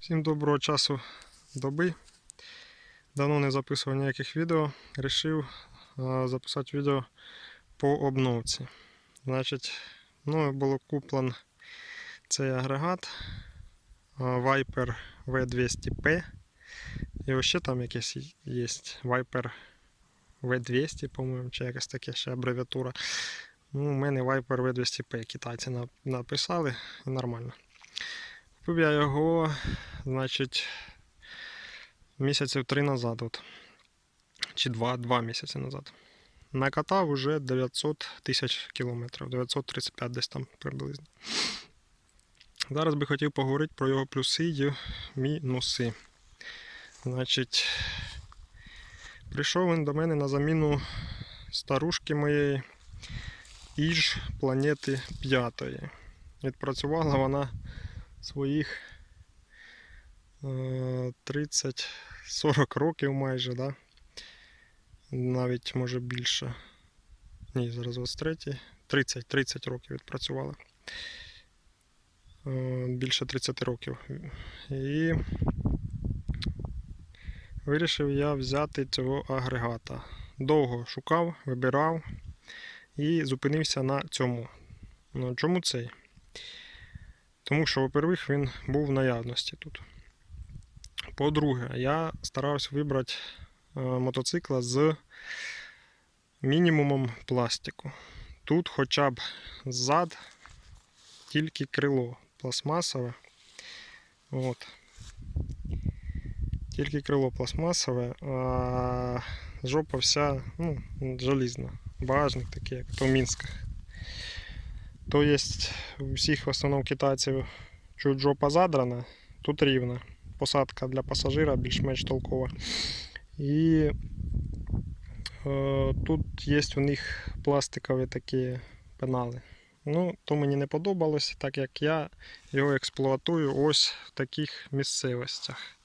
Всім доброго часу доби. Давно не записував ніяких відео. Рішив записати відео по обновці. Значить, мною було куплен цей агрегат Viper V200P. І ще там якийсь є Viper V200, по-моєму, чи якась таке ще абревіатура. Ну, у мене Viper V200P китайці написали і нормально. Купив я його, значить, місяців три назад. От. Чи два, два місяці назад. Накатав уже 900 тисяч кілометрів, 935 десь там приблизно. Зараз би хотів поговорити про його плюси і мінуси. Значить, прийшов він до мене на заміну старушки моєї Іж планети 5. Відпрацювала вона своїх е, 30-40 років майже, да? навіть може більше. Ні, зараз 23. 30, 30 років відпрацювала. Е, Більше 30 років. І вирішив я взяти цього агрегата. Довго шукав, вибирав і зупинився на цьому. Ну, чому цей? Тому що, по-перше, він був в наявності тут. По-друге, я старався вибрати е, мотоцикла з мінімумом пластику. Тут хоча б ззад тільки крило пластмасове. От. Тільки крило пластмасове, а жопа вся ну, желізна. Багажник такий, як то в Мінськах. То є у всіх в основному китайців чуть жопа задрана, тут рівна. Посадка для пасажира більш-менш толкова. І е, тут є у них пластикові такі пенали. Ну, то мені не подобалось, так як я його експлуатую ось в таких місцевостях.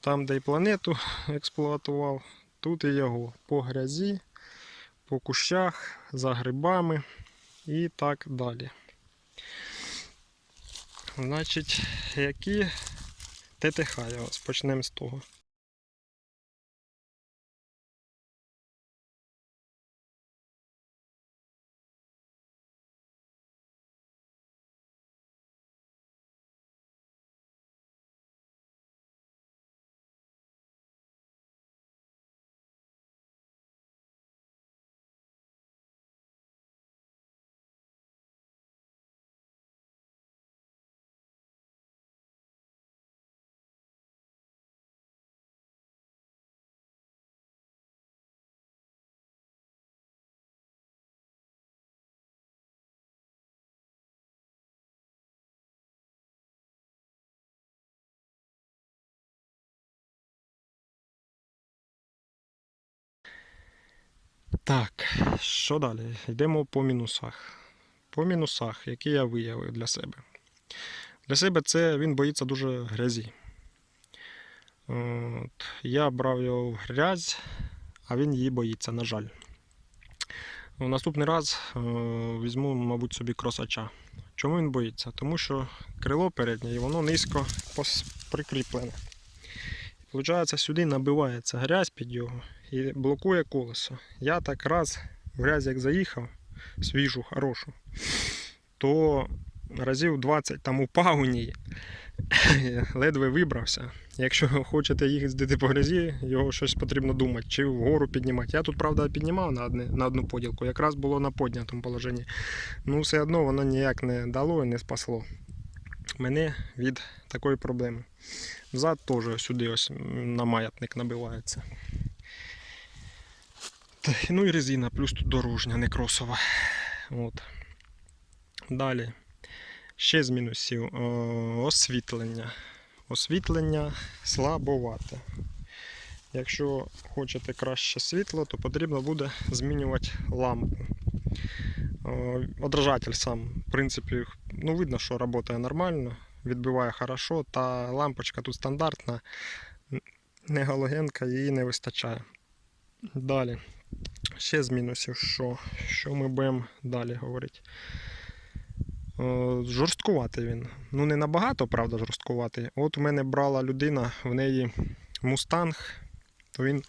Там, де і планету експлуатував, тут і його по грязі, по кущах, за грибами і так далі. Значить, які ТТХ його почнемо з того. Так, що далі? Йдемо по мінусах. По мінусах, які я виявив для себе. Для себе це він боїться дуже грязі. От, я брав його в грязь, а він її боїться, на жаль. Наступний раз е, візьму, мабуть, собі кросача. Чому він боїться? Тому що крило переднє і воно низько прикріплене. Получається, сюди набивається грязь під його і блокує колесо. Я так раз в грязь як заїхав, свіжу, хорошу, то разів 20 там упав у ній, ледве вибрався. Якщо хочете їздити по грязі, його щось потрібно думати, чи вгору піднімати. Я тут, правда, піднімав на, одне, на одну поділку, якраз було на піднятому положенні. Ну, все одно воно ніяк не дало і не спасло мене від такої проблеми. Взад теж сюди ось на маятник набивається. Ну і резина, плюс тут дорожня, не кросова. От. Далі. Ще з мінусів. О, освітлення. Освітлення слабовате. Якщо хочете краще світло, то потрібно буде змінювати лампу. Одражатель сам, в принципі, ну, видно, що працює нормально, відбиває хорошо, та лампочка тут стандартна, не галогенка, її не вистачає. Далі. Ще з мінусів, що, що ми будемо далі говорити. Е, Жорсткуватий він. Ну, не набагато, правда, жорсткуватий. От у мене брала людина, в неї мустанг, то він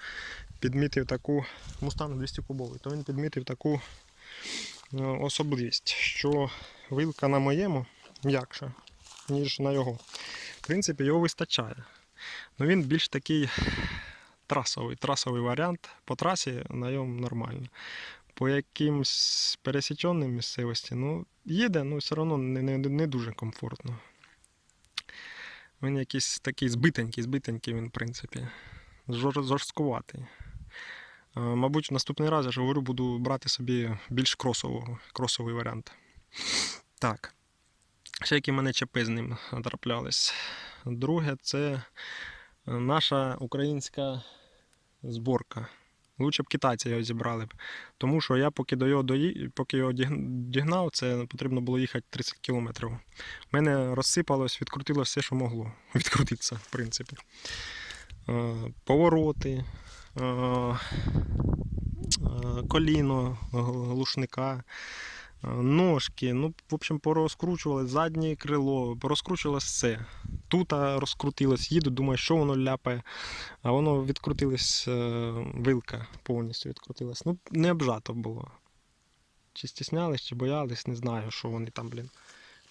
підмітив таку. Мустанг 200 кубовий, то він підмітив таку е, особливість, що вилка на моєму м'якша, ніж на його. В принципі, його вистачає. Ну він більш такий трасовий, трасовий варіант. По трасі на ньому нормально. По якимсь пересіченим місцевості, ну, їде, ну все одно не, не, не дуже комфортно. Він якийсь такий збитенький, збитенький він, в принципі. Жор, жорсткуватий. Мабуть, в наступний раз я ж говорю, буду брати собі більш кросового, кросовий варіант. Так. Ще які мене чепи з ним траплялись. Друге, це наша українська зборка. Лучше б китайці його зібрали б. Тому що я поки до його дої... поки його дігнав, це потрібно було їхати 30 кілометрів. У мене розсипалось, відкрутилось все, що могло відкрутитися, в принципі. Е, Повороти, е, е, коліно глушника, ножки. Ну, в общем, порозкручували заднє крило, порозкручувалось все. Тут розкрутилось, їду, думаю, що воно ляпає. А воно відкрутилось, е, вилка повністю відкрутилась. Ну, не обжато було. Чи стіснялись, чи боялись, не знаю, що вони там, блін.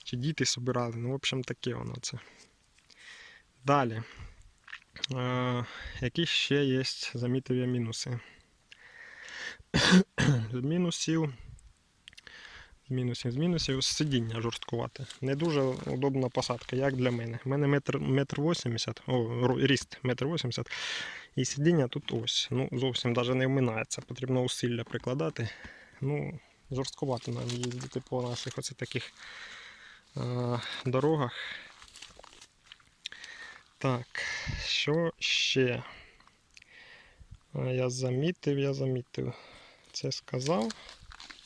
Чи діти собирали. Ну, в общем, таке воно це. Далі. Е, які ще є, замітив мінуси. Мінусів. Мінусів, з мінусів сидіння жорсткувати. Не дуже удобна посадка, як для мене. У мене метр, метр 80, о, ріст метр 80. І сидіння тут ось. Ну, зовсім навіть не вминається. Потрібно усилля прикладати. Ну, жорсткувати нам їздити по наших оце таких е, дорогах. Так, що ще? Я замітив, я замітив. Це сказав.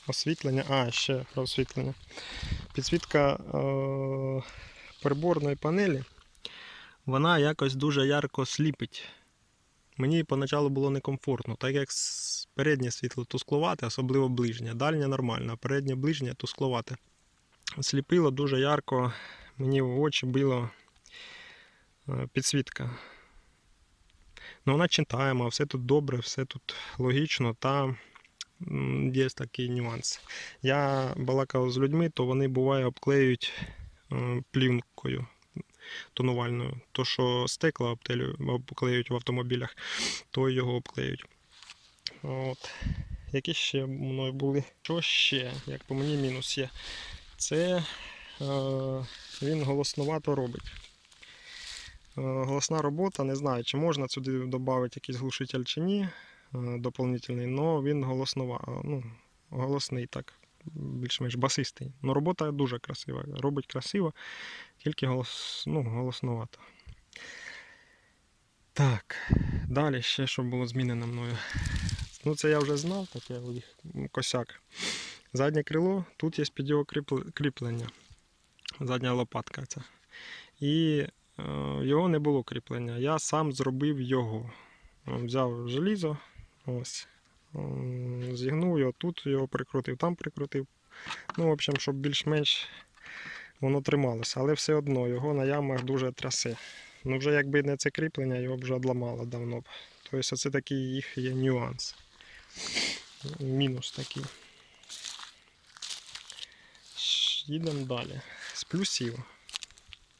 Освітлення. А, ще про освітлення. Підсвітка е, приборної панелі. Вона якось дуже ярко сліпить. Мені поначалу було некомфортно, так як переднє світло тускловате, особливо ближнє. Дальнє нормально, а переднє ближнє тускловате. Сліпило дуже ярко, мені в очі било е, підсвітка. Ну, вона читаємо, все тут добре, все тут логічно, та є такий нюанс. Я балакав з людьми, то вони буває обклеюють е, плівкою тонувальною. То, що стекла обклеюють в автомобілях, то його обклеюють. От. Які ще мною були? Що ще, як по мені, мінус є? Це е, він голоснувато робить. Е, голосна робота, не знаю, чи можна сюди додати якийсь глушитель чи ні, доповнительний, але він голоснова, ну, голосний так, більш-менш басистий. Ну, робота дуже красива. Робить красиво, тільки голос, ну, голоснувато. Так, далі ще що було змінено мною. Ну, це я вже знав, таке у їх косяк. Заднє крило, тут є під його кріплення. Задня лопатка ця. І е, його не було кріплення. Я сам зробив його. Взяв желізо, ось, зігнув його, тут його прикрутив, там прикрутив. Ну, в общем, щоб більш-менш воно трималося. Але все одно його на ямах дуже трясе. Ну, вже якби не це кріплення, його б вже одламало давно б. Тобто це такий їх є нюанс. Мінус такий. Їдемо далі. З плюсів.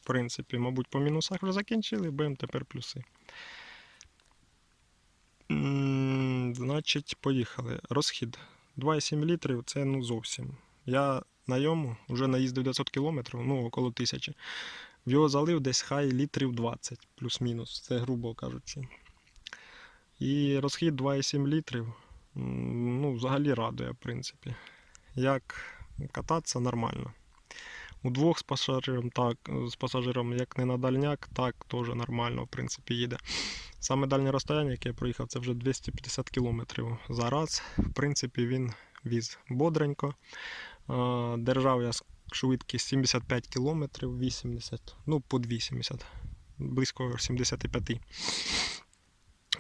В принципі, мабуть, по мінусах вже закінчили, будемо тепер плюси. Значить, поїхали. Розхід. 2,7 літрів це ну зовсім. Я на йому вже наїздив 900 кілометрів, ну около тисячі. В його залив десь хай літрів 20, плюс-мінус, це грубо кажучи. І розхід 2,7 літрів. Ну, взагалі радує, в принципі. Як кататися нормально. Удвох з пасажиром, так, з пасажиром, як не на дальняк, так теж нормально, в принципі, їде. Саме дальнє розстояння, яке я проїхав, це вже 250 км за раз. В принципі, він віз бодренько. Е, Держав я швидкість 75 км, 80, ну, під 80, близько 75.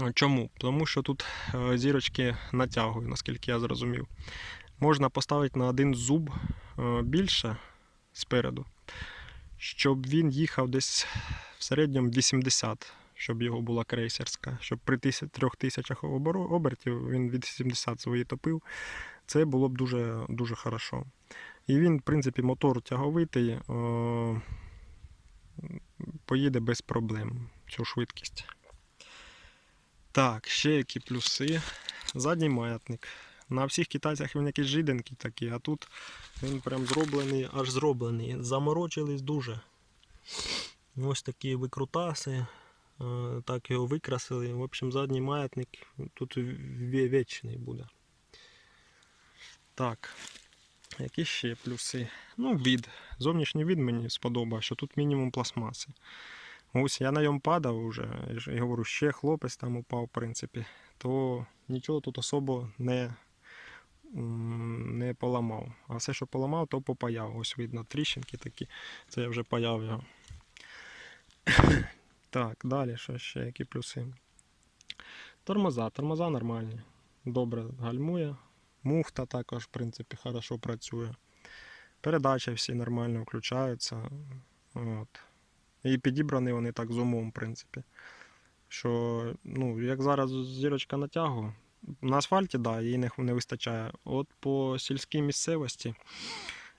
Е, Чому? Тому що тут е, зірочки натягую, наскільки я зрозумів. Можна поставити на один зуб е, більше, спереду, щоб він їхав десь в середньому 80, щоб його була крейсерська, щоб при 3000 обертів він від 70 свої топив. Це було б дуже, дуже хорошо. І він, в принципі, мотор тяговитий, е, поїде без проблем цю швидкість. Так, ще які плюси. Задній маятник. На всіх китайцях він якийсь жиденький такий, а тут він прям зроблений, аж зроблений. Заморочились дуже. Ось такі викрутаси. е, Так його викрасили. В общем, задній маятник тут вічний буде. Так. Які ще плюси? Ну, від. Зовнішній від мені сподобав, що тут мінімум пластмаси. Ось я на ньому падав я ж говорю, ще хлопець там упав, в принципі, то нічого тут особо не, не поламав. А все, що поламав, то попаяв. Ось видно тріщинки такі. Це я вже паяв його. Так, далі, що ще, які плюси? Тормоза. Тормоза нормальні. Добре гальмує. Муфта також, в принципі, хорошо працює. Передачі всі нормально включаються. От. І підібрані вони так з умом, в принципі. Що, ну, як зараз зірочка на тягу, на асфальті, да, її не, не вистачає. От по сільській місцевості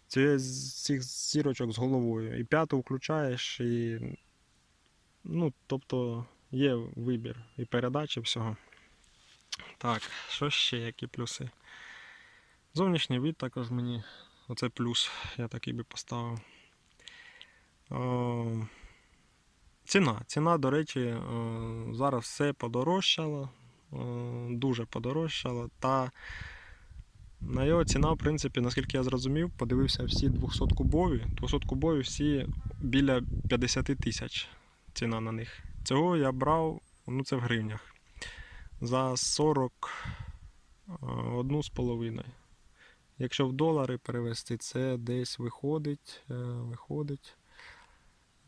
це цих зірочок з головою. І п'яту включаєш, і. Ну, тобто є вибір і передачі всього. Так, що ще, які плюси? Зовнішній вид також мені. Оце плюс, я такий би поставив. О, ціна. Ціна, до речі, е, зараз все подорожчало, дуже подорожчало. Та на його ціна, в принципі, наскільки я зрозумів, подивився всі 200 кубові. 200 кубові всі біля 50 тисяч ціна на них. Цього я брав, ну це в гривнях. За 41 з половиною. Якщо в долари перевести, це десь виходить, е, виходить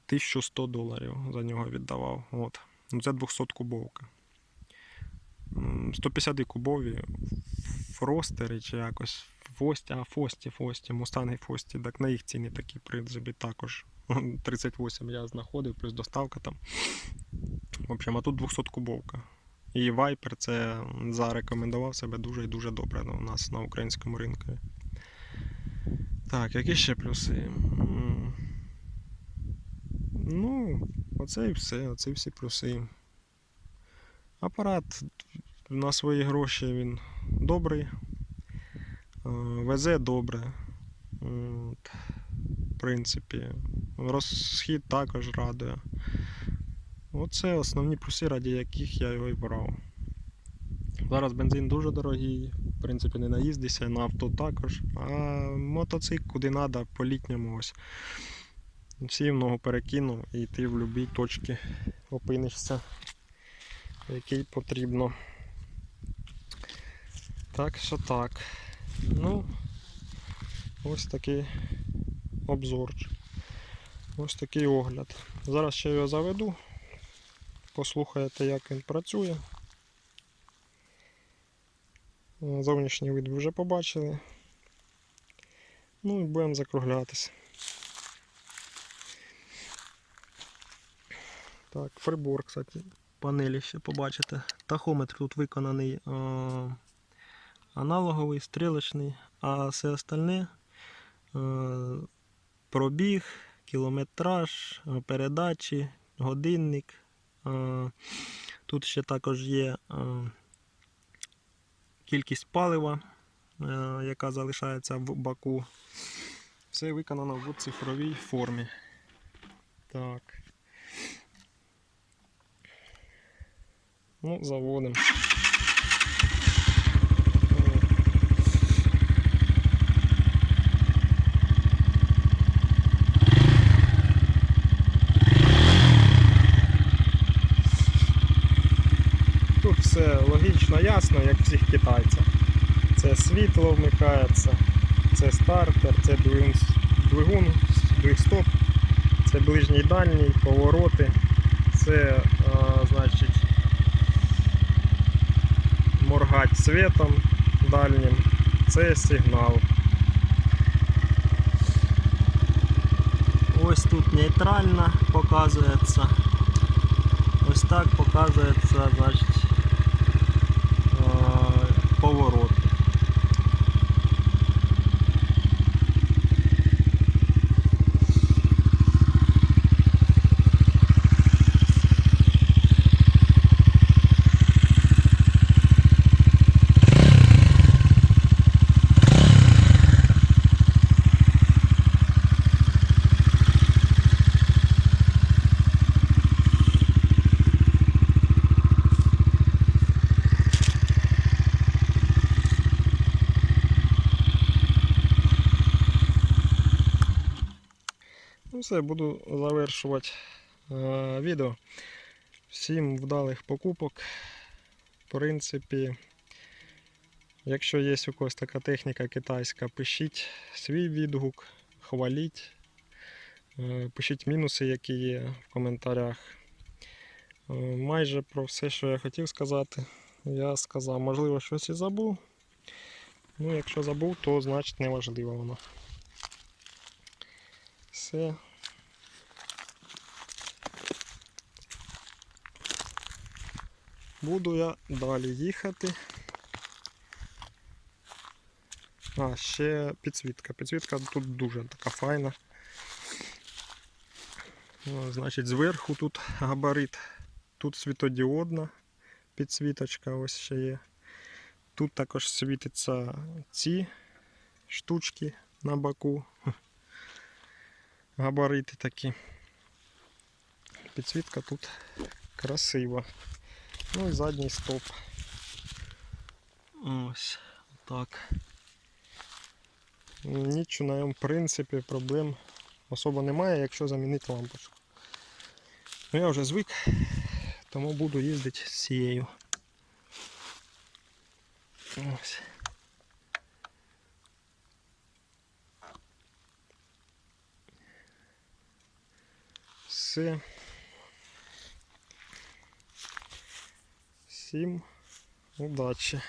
1100 доларів за нього віддавав. От. Ну, це 200 кубовка. М, 150 кубові фростери чи якось Фості, а Фості, Фості, Мустанги Фості, так на їх ціни такі принципі також. 38 я знаходив, плюс доставка там. В общем, а тут 200 кубовка. І Viper це зарекомендував себе дуже і дуже добре ну, у нас на українському ринку. Так, які ще плюси? Ну, оце і все, оце всі плюси. Апарат на свої гроші він добрий. е, Везе добре. От, В принципі, розхід також радує. Оце основні плюси, раді яких я його і брав. Зараз бензин дуже дорогий, в принципі, не наїздишся, на авто також. А мотоцикл куди треба, по літньому ось. Всі в ногу перекинув і ти в будь-якій точці опинишся, в якій потрібно. Так що так. Ну, ось такий обзорчик. Ось такий огляд. Зараз ще його заведу. Послухаєте, як він працює. Зовнішній вид ви вже побачили. Ну і будемо закруглятися. Так, прибор, кстати, панелі ще побачите. Тахометр тут виконаний аналоговий, стрілочний, а все остальне е, пробіг, кілометраж, е, передачі, годинник. Е, Тут ще також є кількість палива, яка залишається в баку. Все виконано в цифровій формі. Так. Ну, заводимо. Тут все ясно, як всіх китайців. Це світло вмикається, це стартер, це двигун, двигун двигстоп, це ближній дальній, повороти, це а, значить моргать світом дальнім, це сигнал. Ось тут нейтральна показується. Ось так показується, значить, е, поворот. Ну все, буду завершувати е, відео. Всім вдалих покупок. В принципі, якщо є у когось така техніка китайська, пишіть свій відгук, хваліть. Е, Пишіть мінуси, які є в коментарях. Е, Майже про все, що я хотів сказати, я сказав. Можливо, щось і забув. Ну, якщо забув, то значить не важливо воно. Все. Буду я далі їхати. А, ще підсвітка. Підсвітка тут дуже така файна. Значить, зверху тут габарит. Тут світодіодна підсвіточка ось ще є. Тут також світяться ці штучки на боку. Габарити такі. Підсвітка тут красива. Ну і задній стоп. Ось так. Ніч на ньому, в принципі, проблем особо немає, якщо замінити лампочку. Ну я вже звик, тому буду їздити з цією. Ось. Все. Всім удачі!